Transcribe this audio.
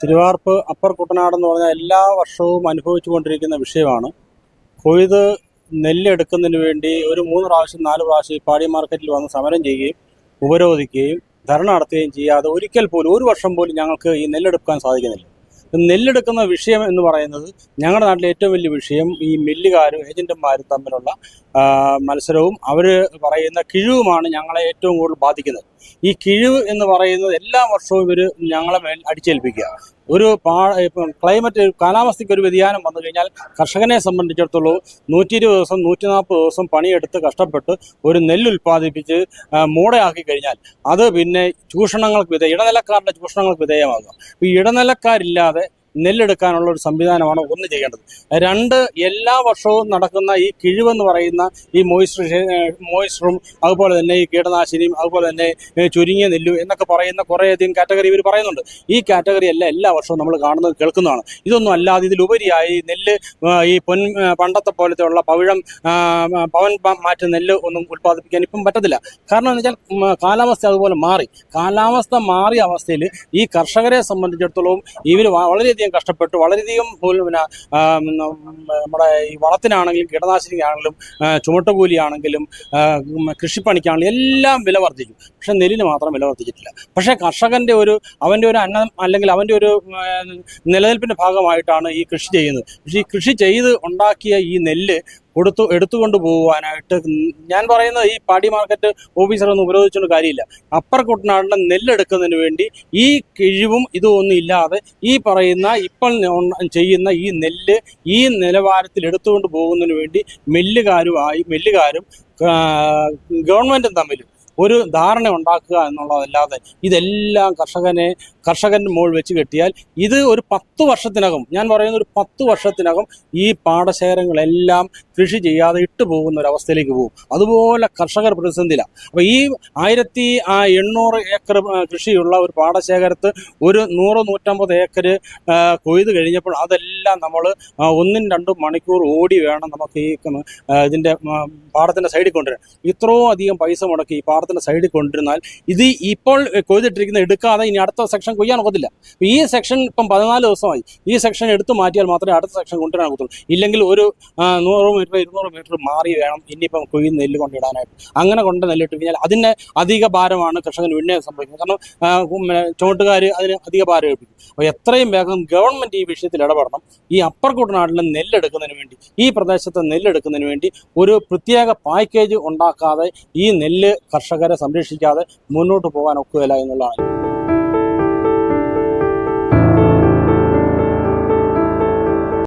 Thiruvarppu upper Kuttanad എന്ന് പറഞ്ഞാൽ എല്ലാ വർഷവും അനുഭവിച്ചു അനുഭവിച്ചുകൊണ്ടിരിക്കുന്ന വിഷയമാണ്. കൊയ്ത് നെല്ലെടുക്കുന്നതിന് വേണ്ടി ഒരു മൂന്ന് പ്രാവശ്യം നാല് പ്രാവശ്യം ഈ പാടി മാർക്കറ്റിൽ വന്ന് സമരം ചെയ്യുകയും ഉപരോധിക്കുകയും ധർണ നടത്തുകയും ചെയ്യാതെ ഒരിക്കൽ പോലും ഒരു വർഷം പോലും ഞങ്ങൾക്ക് ഈ നെല്ലെടുക്കാൻ സാധിക്കുന്നില്ല. നെല്ലെടുക്കുന്ന വിഷയം എന്ന് പറയുന്നത് ഞങ്ങളുടെ നാട്ടിലെ ഏറ്റവും വലിയ വിഷയം ഈ മില്ലുകാരും ഏജന്റുമാരും തമ്മിലുള്ള മത്സരവും അവർ പറയുന്ന കിഴിവുമാണ് ഞങ്ങളെ ഏറ്റവും കൂടുതൽ ബാധിക്കുന്നത്. ഈ കിഴിവ് എന്ന് പറയുന്നത് എല്ലാ വർഷവും ഇവർ ഞങ്ങളെ മേൽ അടിച്ചേൽപ്പിക്കുക. ഒരു പാ ക്ലൈമറ്റ് കാലാവസ്ഥയ്ക്ക് ഒരു വ്യതിയാനം വന്നു കഴിഞ്ഞാൽ കർഷകനെ സംബന്ധിച്ചിടത്തോളം നൂറ്റി ഇരുപത് ദിവസം നൂറ്റി നാൽപ്പത് ദിവസം പണിയെടുത്ത് കഷ്ടപ്പെട്ട് ഒരു നെല്ല് ഉൽപ്പാദിപ്പിച്ച് മൂടയാക്കി കഴിഞ്ഞാൽ അത് പിന്നെ ചൂഷണങ്ങൾക്ക് വിധേയ ഇടനിലക്കാരുടെ ചൂഷണങ്ങൾക്ക് വിധേയമാകുക. ഈ ഇടനിലക്കാരില്ലാതെ നെല്ലെടുക്കാനുള്ള ഒരു സംവിധാനമാണ് ഒന്ന് ചെയ്യേണ്ടത്. രണ്ട് എല്ലാ വർഷവും നടക്കുന്ന ഈ കിഴിവെന്ന് പറയുന്ന ഈ മോയിസ്ചറൈസേ മോയിസ്ചറും അതുപോലെ തന്നെ ഈ കീടനാശിനിയും അതുപോലെ തന്നെ ചുരുങ്ങിയ നെല്ലും എന്നൊക്കെ പറയുന്ന കുറേയധികം കാറ്റഗറി ഇവർ പറയുന്നുണ്ട്. ഈ കാറ്റഗറി അല്ല എല്ലാ വർഷവും നമ്മൾ കാണുന്നത് കേൾക്കുന്നതാണ്. ഇതൊന്നും അല്ലാതെ ഇതിലുപരിയായി നെല്ല് ഈ പൊൻ പണ്ടത്തെ പോലത്തെയുള്ള പവിഴം പവൻ മാറ്റ നെല്ല് ഒന്നും ഉൽപ്പാദിപ്പിക്കാൻ ഇപ്പം പറ്റത്തില്ല. കാരണം എന്ന് വെച്ചാൽ കാലാവസ്ഥ അതുപോലെ മാറി. കാലാവസ്ഥ മാറിയ അവസ്ഥയിൽ ഈ കർഷകരെ സംബന്ധിച്ചിടത്തോളം ഇവർ വളരെയധികം കഷ്ടപ്പെട്ടു. വളരെയധികം പിന്നെ നമ്മുടെ ഈ വളത്തിനാണെങ്കിലും കീടനാശിനിക്കാണെങ്കിലും ആ, ചുമട്ടുകൂലിയാണെങ്കിലും കൃഷിപ്പണിക്കാണെങ്കിലും എല്ലാം വില വർദ്ധിക്കും. പക്ഷെ നെല്ലിന് മാത്രം വില വർദ്ധിച്ചിട്ടില്ല. പക്ഷേ കർഷകന്റെ ഒരു അവന്റെ ഒരു അന്നം അല്ലെങ്കിൽ അവന്റെ ഒരു നിലനിൽപ്പിന്റെ ഭാഗമായിട്ടാണ് ഈ കൃഷി ചെയ്യുന്നത്. പക്ഷേ ഈ കൃഷി ചെയ്ത് ഉണ്ടാക്കിയ ഈ നെല്ല് കൊടുത്തു എടുത്തുകൊണ്ട് പോകുവാനായിട്ട് ഞാൻ പറയുന്നത് ഈ പാടി മാർക്കറ്റ് ഓഫീസറൊന്നും ഉപരോധിച്ചുകൊണ്ട് കാര്യമില്ല. അപ്പർ കുട്ടനാടിന്റെ നെല്ലെടുക്കുന്നതിന് വേണ്ടി ഈ കിഴിവും ഇതും ഒന്നും ഇല്ലാതെ ഈ പറയുന്ന ഇപ്പോൾ ചെയ്യുന്ന ഈ നെല്ല് ഈ നിലവാരത്തിൽ എടുത്തുകൊണ്ട് പോകുന്നതിന് വേണ്ടി മെല്ലുകാരുമായി മെല്ലുകാരും ഗവൺമെന്റും തമ്മിൽ ഒരു ധാരണ ഉണ്ടാക്കുക എന്നുള്ളതല്ലാതെ ഇതെല്ലാം കർഷകനെ കർഷകന്റെ മുകളിൽ വെച്ച് കെട്ടിയാൽ ഇത് ഒരു പത്ത് വർഷത്തിനകം ഞാൻ പറയുന്ന ഒരു പത്ത് വർഷത്തിനകം ഈ പാടശേഖരങ്ങളെല്ലാം കൃഷി ചെയ്യാതെ ഇട്ടു പോകുന്ന ഒരു അവസ്ഥയിലേക്ക് പോകും. അതുപോലെ കർഷകർ പ്രതിസന്ധിയിലാണ് അപ്പോൾ ഈ ആയിരത്തി എണ്ണൂറ് ഏക്കർ കൃഷിയുള്ള ഒരു പാടശേഖരത്ത് ഒരു നൂറ് നൂറ്റമ്പത് ഏക്കർ കൊയ്ത് കഴിഞ്ഞപ്പോൾ അതെല്ലാം നമ്മൾ ഒന്നും രണ്ടും മണിക്കൂർ ഓടി വേണം നമുക്ക് ഈ ഇതിന്റെ പാടത്തിന്റെ സൈഡിൽ കൊണ്ടുവരാൻ. ഇത്രയും അധികം പൈസ മുടക്കി ഈ പാടത്തിന്റെ സൈഡിൽ കൊണ്ടിരുന്നാൽ ഇത് ഇപ്പോൾ കൊയ്തിട്ടിരിക്കുന്ന എടുക്കാതെ ഇനി അടുത്ത സെക്ഷൻ കൊയ്യാൻ ഒക്കത്തില്ല. ഈ സെക്ഷൻ ഇപ്പം പതിനാല് ദിവസമായി. ഈ സെക്ഷൻ എടുത്തു മാറ്റിയാൽ മാത്രമേ അടുത്ത സെക്ഷൻ കൊണ്ടുവരാൻ ഒക്കത്തുള്ളൂ. ഇല്ലെങ്കിൽ ഒരു നൂറ് മീറ്റർ ഇരുന്നൂറ് മീറ്റർ മാറി വേണം ഇനിയിപ്പം കൊയ്യുന്ന നെല്ല് കൊണ്ടിടാനായിട്ട്. അങ്ങനെ കൊണ്ട് നെല്ലിട്ട് കഴിഞ്ഞാൽ അതിന് അധിക ഭാരമാണ് കർഷകന് പിന്നെ സംഭവിക്കുന്നത്. കാരണം ചുവട്ടുകാർ അതിന് അധിക ഭാരം ഏൽപ്പിക്കും. അപ്പോൾ എത്രയും വേഗം ഗവൺമെന്റ് ഈ വിഷയത്തിൽ ഇടപെടണം. ഈ അപ്പർ കുട്ടനാട്ടിലെ നെല്ലെടുക്കുന്നതിന് വേണ്ടി ഈ പ്രദേശത്തെ നെല്ലെടുക്കുന്നതിന് വേണ്ടി ഒരു പ്രത്യേക പാക്കേജ് ഉണ്ടാക്കാതെ ഈ നെല്ല് കർഷകരെ സംരക്ഷിക്കാതെ മുന്നോട്ട് പോകാൻ ഒക്കുകയില്ല എന്നുള്ളതാണ്.